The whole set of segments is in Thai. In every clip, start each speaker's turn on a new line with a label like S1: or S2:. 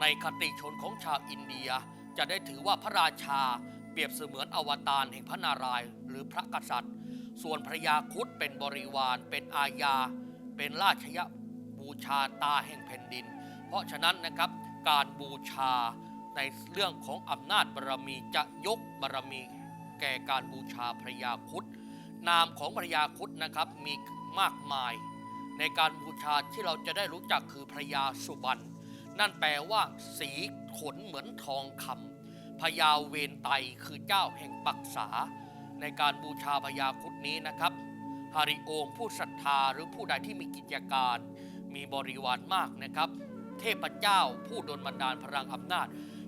S1: ในคติชนของชาวอินเดียจะได้ถือว่าพระราชาเปรียบเสมือนอวตารแห่งพระนารายณ์หรือพระกษัตริย์ ส่วนพระยาคุดเป็นบริวาร เป็นอาญา เป็นราชยบูชาตาแห่งแผ่นดิน เพราะฉะนั้นนะครับการบูชาในเรื่องของอำนาจบารมีจะยกบารมีแก่การบูชาพระยาคุดนามของพระยาคุดนะครับมีมากมาย ในการบูชาที่เราจะได้รู้จักคือพระยาสุบรรณ นั่นแปลว่า สีขนเหมือนทองคำพญาเวนไตคือเจ้าแห่งปักษา ในการบูชาพญาครุดนี้นะครับฮาริโอมผู้ศรัทธาหรือผู้ใดที่มีกิจการ มีบริวารมากนะครับ เทพเจ้าผู้ดลบันดาลพลังอำนาจ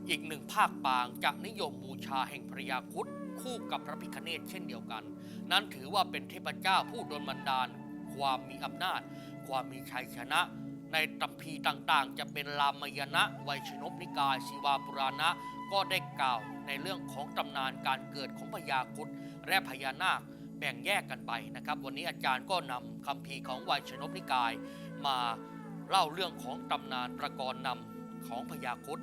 S1: อีกหนึ่งภาคปางจะนิยมบูชาแห่งพระยาครุดคู่กับพระพิคเนตเช่นเดียวกัน นั้นถือว่าเป็นเทพเจ้าผู้ดลบันดาล ความมีอำนาจ ความมีชัยชนะ ในตัมพีต่างๆ จะเป็นรามายณะไวยชนพนิกายศิวาปุราณะก็ได้กล่าวในเรื่องของตำนานการเกิดของพญาครุดและพญานาคแบ่งแยกกันไปนะครับ วันนี้อาจารย์ก็นำคำพีของไวยชนพนิกาย มาเล่าเรื่องของตำนานประกรณ์นำของพญาครุด